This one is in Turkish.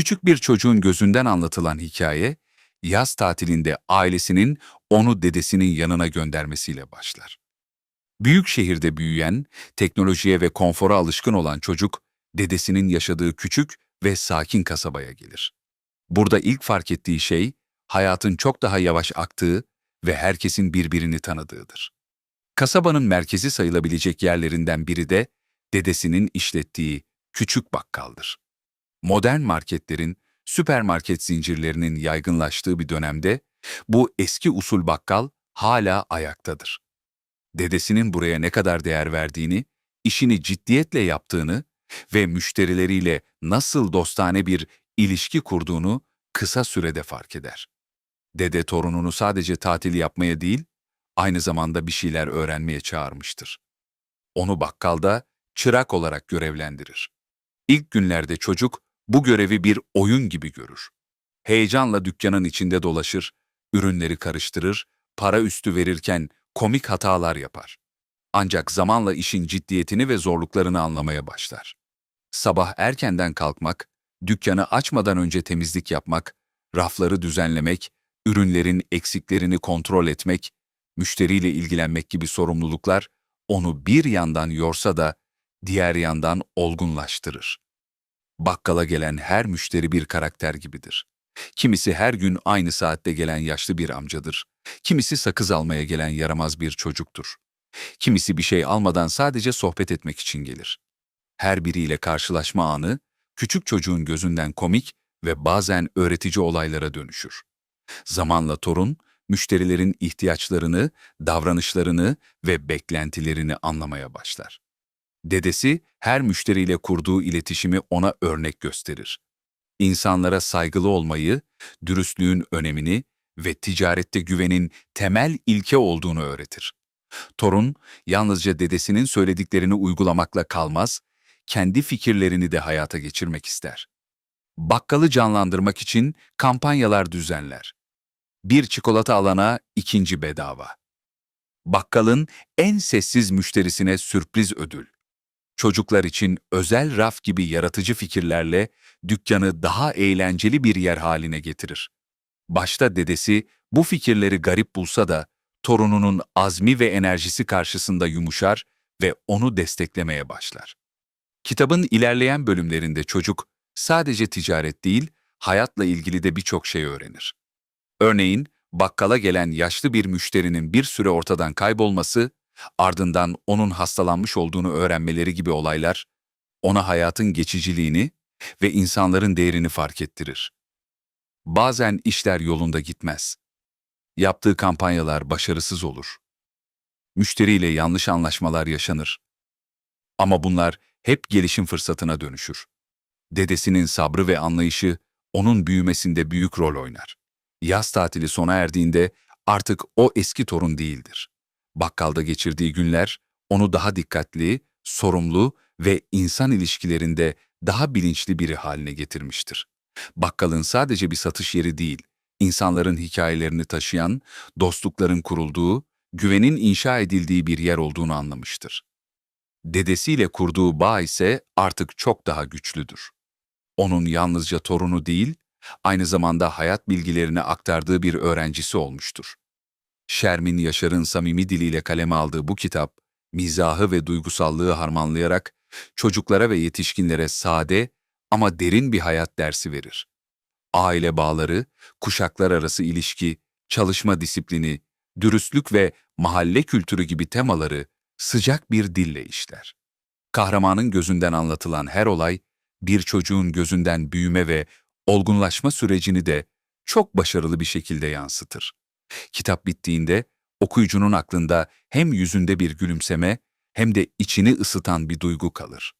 Küçük bir çocuğun gözünden anlatılan hikaye, yaz tatilinde ailesinin onu dedesinin yanına göndermesiyle başlar. Büyük şehirde büyüyen, teknolojiye ve konfora alışkın olan çocuk, dedesinin yaşadığı küçük ve sakin kasabaya gelir. Burada ilk fark ettiği şey, hayatın çok daha yavaş aktığı ve herkesin birbirini tanıdığıdır. Kasabanın merkezi sayılabilecek yerlerinden biri de dedesinin işlettiği küçük bakkaldır. Modern marketlerin, süpermarket zincirlerinin yaygınlaştığı bir dönemde bu eski usul bakkal hala ayaktadır. Dedesinin buraya ne kadar değer verdiğini, işini ciddiyetle yaptığını ve müşterileriyle nasıl dostane bir ilişki kurduğunu kısa sürede fark eder. Dede torununu sadece tatil yapmaya değil, aynı zamanda bir şeyler öğrenmeye çağırmıştır. Onu bakkalda çırak olarak görevlendirir. İlk günlerde çocuk bu görevi bir oyun gibi görür. Heyecanla dükkanın içinde dolaşır, ürünleri karıştırır, para üstü verirken komik hatalar yapar. Ancak zamanla işin ciddiyetini ve zorluklarını anlamaya başlar. Sabah erkenden kalkmak, dükkanı açmadan önce temizlik yapmak, rafları düzenlemek, ürünlerin eksiklerini kontrol etmek, müşteriyle ilgilenmek gibi sorumluluklar onu bir yandan yorsa da diğer yandan olgunlaştırır. Bakkala gelen her müşteri bir karakter gibidir. Kimisi her gün aynı saatte gelen yaşlı bir amcadır. Kimisi sakız almaya gelen yaramaz bir çocuktur. Kimisi bir şey almadan sadece sohbet etmek için gelir. Her biriyle karşılaşma anı, küçük çocuğun gözünden komik ve bazen öğretici olaylara dönüşür. Zamanla torun, müşterilerin ihtiyaçlarını, davranışlarını ve beklentilerini anlamaya başlar. Dedesi her müşteriyle kurduğu iletişimi ona örnek gösterir. İnsanlara saygılı olmayı, dürüstlüğün önemini ve ticarette güvenin temel ilke olduğunu öğretir. Torun yalnızca dedesinin söylediklerini uygulamakla kalmaz, kendi fikirlerini de hayata geçirmek ister. Bakkalı canlandırmak için kampanyalar düzenler. Bir çikolata alana ikinci bedava. Bakkalın en sessiz müşterisine sürpriz ödül. Çocuklar için özel raf gibi yaratıcı fikirlerle dükkanı daha eğlenceli bir yer haline getirir. Başta dedesi bu fikirleri garip bulsa da torununun azmi ve enerjisi karşısında yumuşar ve onu desteklemeye başlar. Kitabın ilerleyen bölümlerinde çocuk sadece ticaret değil, hayatla ilgili de birçok şey öğrenir. Örneğin, bakkala gelen yaşlı bir müşterinin bir süre ortadan kaybolması, ardından onun hastalanmış olduğunu öğrenmeleri gibi olaylar, ona hayatın geçiciliğini ve insanların değerini fark ettirir. Bazen işler yolunda gitmez. Yaptığı kampanyalar başarısız olur. Müşteriyle yanlış anlaşmalar yaşanır. Ama bunlar hep gelişim fırsatına dönüşür. Dedesinin sabrı ve anlayışı onun büyümesinde büyük rol oynar. Yaz tatili sona erdiğinde artık o eski torun değildir. Bakkalda geçirdiği günler onu daha dikkatli, sorumlu ve insan ilişkilerinde daha bilinçli biri haline getirmiştir. Bakkalın sadece bir satış yeri değil, insanların hikayelerini taşıyan, dostlukların kurulduğu, güvenin inşa edildiği bir yer olduğunu anlamıştır. Dedesiyle kurduğu bağ ise artık çok daha güçlüdür. Onun yalnızca torunu değil, aynı zamanda hayat bilgilerini aktardığı bir öğrencisi olmuştur. Şermin Yaşar'ın samimi diliyle kaleme aldığı bu kitap, mizahı ve duygusallığı harmanlayarak çocuklara ve yetişkinlere sade ama derin bir hayat dersi verir. Aile bağları, kuşaklar arası ilişki, çalışma disiplini, dürüstlük ve mahalle kültürü gibi temaları sıcak bir dille işler. Kahramanın gözünden anlatılan her olay, bir çocuğun gözünden büyüme ve olgunlaşma sürecini de çok başarılı bir şekilde yansıtır. Kitap bittiğinde okuyucunun aklında hem yüzünde bir gülümseme hem de içini ısıtan bir duygu kalır.